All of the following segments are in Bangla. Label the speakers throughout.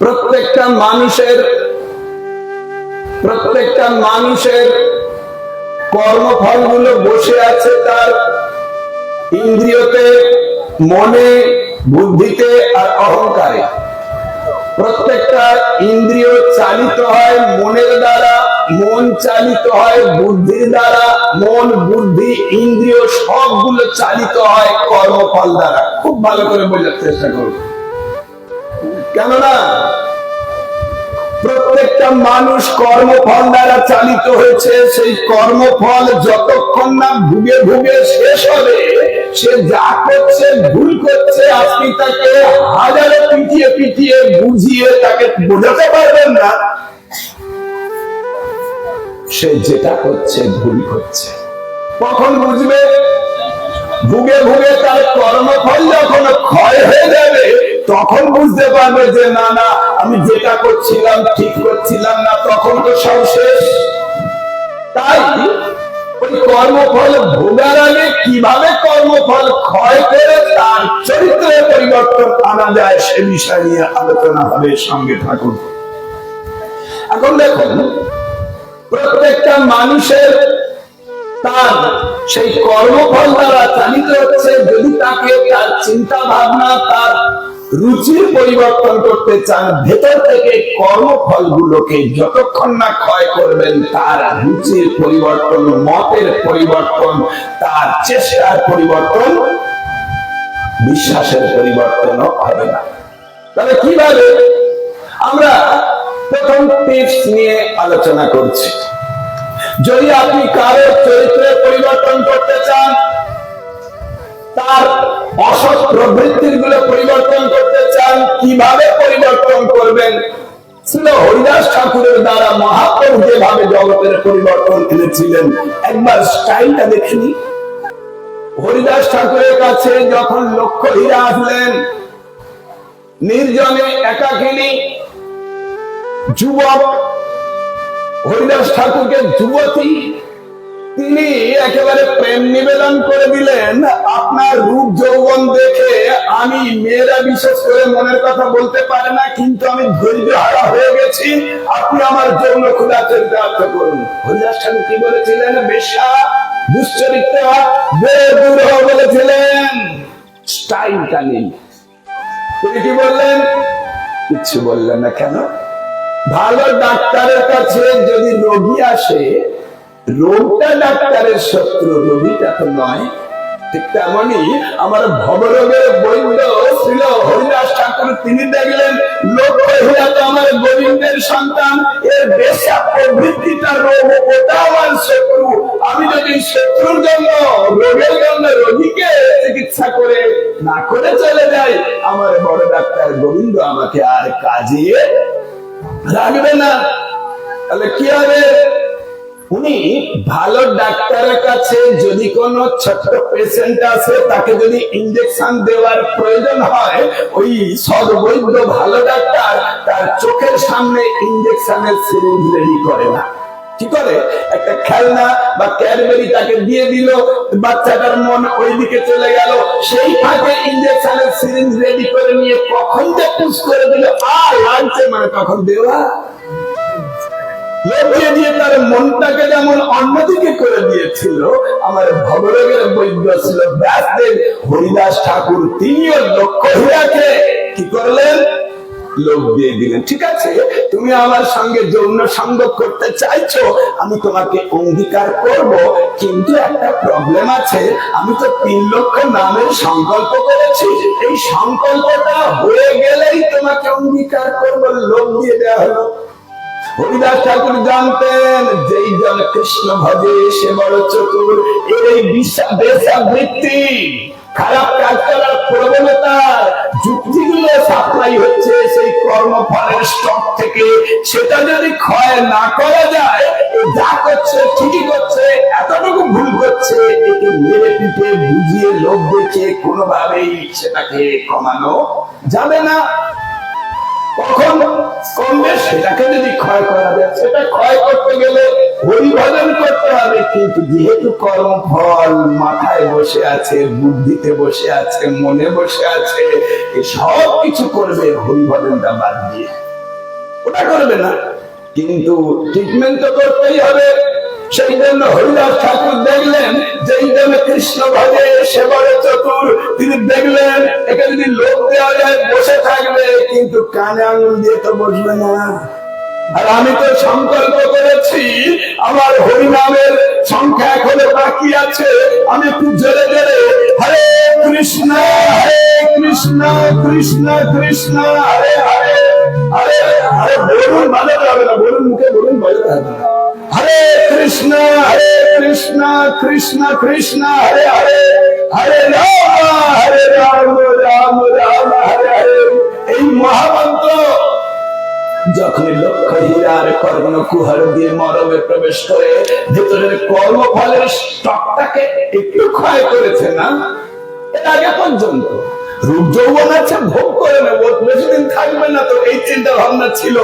Speaker 1: প্রত্যেকটা মানুষের প্রত্যেকটা মানুষের কর্মফল গুলো বসে আছে তার ইন্দ্রিয়তে মনে বুদ্ধিতে আর অহংকারে প্রত্যেকটা ইন্দ্রিয় চালিত হয় মনের দ্বারা মন চালিত হয় বুদ্ধির দ্বারা মন বুদ্ধি ইন্দ্রিয় সবগুলো চালিত হয় কর্মফল দ্বারা খুব ভালো করে বোঝার চেষ্টা করুন কেননা প্রত্যেকটা মানুষ কর্মফল দ্বারা চালিত হয়েছে সেই কর্মফল যতক্ষণ না ভুগে ভুগে শেষ হবে সে যা করছে ভুল করছে আপনি তাকে হাজারে পিটিয়ে পিটিয়ে বুঝিয়ে তাকে বোঝাতে পারবেন না সে যেটা করছে ভুল করছে কখন বুঝবে ভুগে ভুগে তার কর্মফল যখন ক্ষয় হয়ে যাবে তখন বুঝতে পারবে যে না না আমি যেটা করছিলাম ঠিক করছিলাম না তখন তো সব শেষ তাই ওই কর্মফল ভোগার আগে কিভাবে কর্মফল ক্ষয় করে তার চরিত্রে পরিবর্তন আনা যায় সে বিষয় নিয়ে আলোচনা হবে সঙ্গে থাকুন এখন দেখুন প্রত্যেকটা মানুষের তার সেই কর্মফল দ্বারা চালিত হচ্ছে যদি তাকে তার চিন্তা ভাবনা তার রুচির পরিবর্তন করতে চান ভেতর থেকে কর্মফলগুলোকে যতক্ষণ না ক্ষয় করবেন তার রুচির পরিবর্তন মতের পরিবর্তন তার চেষ্টার পরিবর্তন বিশ্বাসের পরিবর্তন হবে না তাহলে কিভাবে আমরা প্রথম টিপস নিয়ে আলোচনা করছি যদি আপনি কারোর চরিত্রের পরিবর্তন করতে চান কিভাবে পরিবর্তন করবেন ছিল হরিদাস ঠাকুরের দ্বারা মহাপ্রভু যেভাবে জগতের পরিবর্তন এনেছিলেন একবার স্টাইলটা হরিদাস ঠাকুরের কাছে যখন লক্ষ্য হীরা আসলেন নির্জনে একাকিনী যুবক হরিদাস ঠাকুরকে যুবতী তিনি একেবারে প্রেম নিবেদন করে দিলেন আপনার রূপ যৌবন দেখে আমি মেয়েরা বিশেষ করে মনের কথা বলতে পারে না কিন্তু আমি ধৈর্য হারা হয়ে গেছি আপনি আমার যৌন ক্ষুধা চরিতার্থ করুন হরিদাস ঠাকুর কি বলেছিলেন বেশা দুশ্চরিত্রা বেড়ে দূর বলেছিলেন স্টাইলটা নেই তিনি কি বললেন কিচ্ছু বললেন না কেন ভালো ডাক্তারের কাছে যদি রোগী আসে রোগটা ডাক্তারের শত্রু রোগীটা তো নয় ঠিক তেমনি আমার ভবরোগের বৈদ্য ছিল হরিদাস ঠাকুর তিনি দেখলেন লোক হইয়া তো আমার গোবিন্দের সন্তান এর বেশা প্রবৃত্তিটা রোগ ওটা আমার শত্রু আমি যদি শত্রুর জন্য রোগের জন্য রোগীকে চিকিৎসা করে না করে চলে যাই আমার বড় ডাক্তার গোবিন্দ আমাকে আর কাজে রাখবে না তাহলে কি হবে উনি ভালো ডাক্তারের কাছে যদি কোন ছোট্ট পেশেন্ট আছে তাকে যদি ইঞ্জেকশন দেওয়ার প্রয়োজন হয় ওই সর্বৈধ ভালো ডাক্তার তার চোখের সামনে ইঞ্জেকশনের সিরিঞ্জ রেডি করে না কি করে একটা খেলনা বা ক্যাডবেরি তাকে দিয়ে দিল বাচ্চাটার মন দিকে চলে গেল সেই ফাঁকে ইঞ্জেকশনের সিরিঞ্জ রেডি করে নিয়ে কখন যে পুশ করে দিল আর লাগছে মানে দেওয়া দিয়ে তার মনটাকে যেমন অন্যদিকে করে দিয়েছিল আমার বৈদ্য ছিল ব্যাসদেব হরিদাস ঠাকুর তিনিও লক্ষ্য হইয়াকে কি করলেন লোক দিয়ে দিলেন ঠিক আছে তুমি আমার সঙ্গে যৌন সঙ্গ করতে চাইছো আমি তোমাকে অঙ্গীকার করব কিন্তু একটা প্রবলেম আছে আমি তো তিন লক্ষ নামের সংকল্প করেছি এই সংকল্পটা হয়ে গেলেই তোমাকে অঙ্গীকার করব লোক দিয়ে দেওয়া হলো হরিদাস ঠাকুর জানতেন যেই জন কৃষ্ণ ভজে সে বড় চতুর খারাপ কাজ করার প্রবণতা সাপ্লাই হচ্ছে সেই কর্মফলের স্টক থেকে সেটা যদি ক্ষয় না করা যায় যা করছে ঠিকই করছে এতটুকু ভুল করছে একে মেরে পিঠে বুঝিয়ে লোভ দেখে কোনোভাবেই সেটাকে কমানো যাবে না কখন কমবে সেটাকে যদি ক্ষয় করা যায় সেটা ক্ষয় করতে গেলে করতে হবে কিন্তু যেহেতু মাথায় বসে আছে বুদ্ধিতে বসে আছে মনে বসে আছে সব কিছু করবে হরিভজনটা বাদ দিয়ে ওটা করবে না কিন্তু ট্রিটমেন্ট তো করতেই হবে সেই জন্য হরিদাস ঠাকুর দেখলেন যেই দামে কৃষ্ণ ভজে সে চতুর তিনি দেখলেন একে যদি লোক দেওয়া যায় বসে থাকবে কিন্তু কানে আঙুল দিয়ে তো বসবে না আর আমি তো সংকল্প করেছি আমার হরিনামের সংখ্যা এখনো বাকি আছে আমি একটু জেলে জেলে হরে কৃষ্ণ হরে কৃষ্ণ কৃষ্ণ কৃষ্ণ হরে হরে আরে আরে বলুন বাজাতে হবে না বলুন মুখে বলুন বাজাতে হবে না হরে কৃষ্ণ হরে কৃষ্ণ কৃষ্ণ কৃষ্ণ হরে হরে হরে রাম হরে রাম রাম রাম হরে হরে এই মহামন্ত্র যখন লক্ষ হীরার কর্ণ কুহার দিয়ে মরমে প্রবেশ করে ভেতরের কর্মফলের স্টকটাকে একটু ক্ষয় করেছে না এর আগে পর্যন্ত রূপ যৌবন আছে ভোগ করে নেব বেশি দিন থাকবে না তো এই চিন্তা ভাবনা ছিল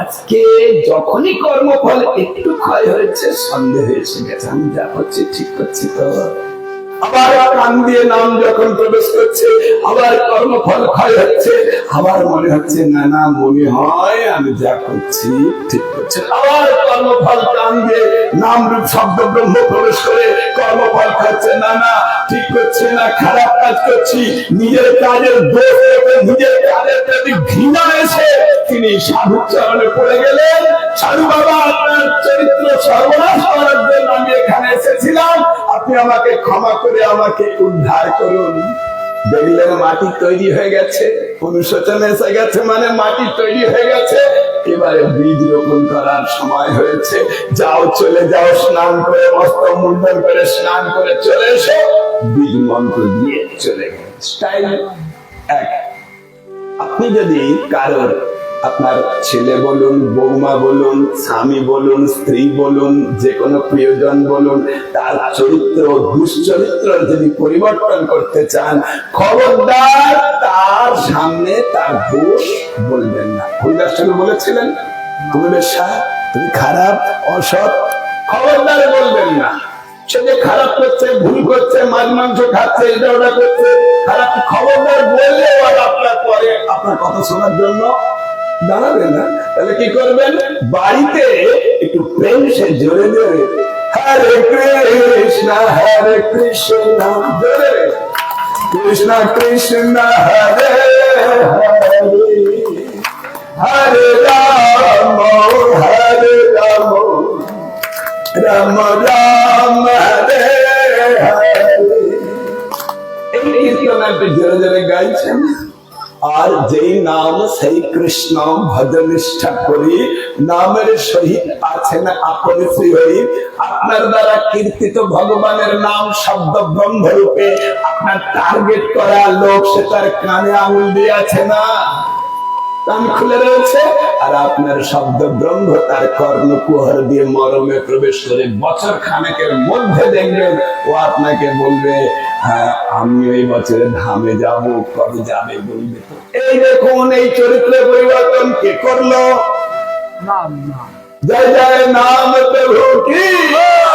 Speaker 1: আজকে যখনই কর্মফল একটু ক্ষয় হয়েছে সন্দেহ এসে গেছে আমি যা হচ্ছে ঠিক করছি তো আবার কান দিয়ে নাম যখন প্রবেশ করছে আবার কর্মফল ক্ষয় হচ্ছে আবার মনে হচ্ছে না না মনে হয় আমি যা করছি ঠিক করছি আবার কর্মফল কান দিয়ে নাম রূপ শব্দ ব্রহ্ম প্রবেশ করে কর্মফল খাচ্ছে না না ঠিক করছে না খারাপ কাজ করছি নিজের কাজের দোষ নিজের কাজের প্রতি ঘৃণা এসে তিনি সাধু চরণে পড়ে গেলেন সাধু বাবা আপনার চরিত্র সর্বনাশ করার জন্য আমি এখানে এসেছিলাম আপনি আমাকে ক্ষমা করে আমাকে উদ্ধার করুন দেখলেন মাটি তৈরি হয়ে গেছে অনুশোচন এসে গেছে মানে মাটি তৈরি হয়ে গেছে এবারে বীজ রোপণ করার সময় হয়েছে যাও চলে যাও স্নান করে মস্ত মুন্ডন করে স্নান করে চলে এসো বীজ মন্ত্র দিয়ে চলে গেছে স্টাইল এক আপনি যদি কারোর আপনার ছেলে বলুন বৌমা বলুন স্বামী বলুন স্ত্রী বলুন যে কোনো প্রিয়জন বলুন তার চরিত্র দুশ্চরিত্র যদি পরিবর্তন করতে চান খবরদার তার সামনে তার দোষ বলবেন না হরিদাস বলেছিলেন তুমি বেশা তুমি খারাপ অসৎ খবরদার বলবেন না সে খারাপ করছে ভুল করছে মাছ মাংস খাচ্ছে এটা ওটা করছে খারাপ খবরদার বললেও আপনার পরে আপনার কথা শোনার জন্য দাঁড়াবে না তাহলে কি করবেন বাড়িতে একটু প্রেম সে জোরে দেবে হরে কৃষ্ণ হরে কৃষ্ণ কৃষ্ণা কৃষ্ণ কৃষ্ণ হরে হরে হরে রাম হরে রাম রাম রাম হরে হরে এই কীর্তন আপনি জোরে জোরে গাইছেন আর যেই নাম সেই কৃষ্ণ ভজনিষ্ঠা করি নামের সহিত আছেন আপনি শ্রী আপনার দ্বারা কীর্তিত ভগবানের নাম শব্দ ব্রহ্মরূপে আপনার টার্গেট করা লোক সে তার কানে আঙুল দিয়েছে না কান খুলে রয়েছে আর আপনার শব্দ ব্রহ্ম তার কর্ণ কুহর দিয়ে মরমে প্রবেশ করে বছর খানেকের মধ্যে দেখবেন ও আপনাকে বলবে হ্যাঁ আমি ওই বছরে ধামে যাব কবে যাবে বলবে তো এই দেখুন এই চরিত্রে পরিবর্তন কে করলো
Speaker 2: নাম নাম
Speaker 1: জয় জয় নাম প্রভু কি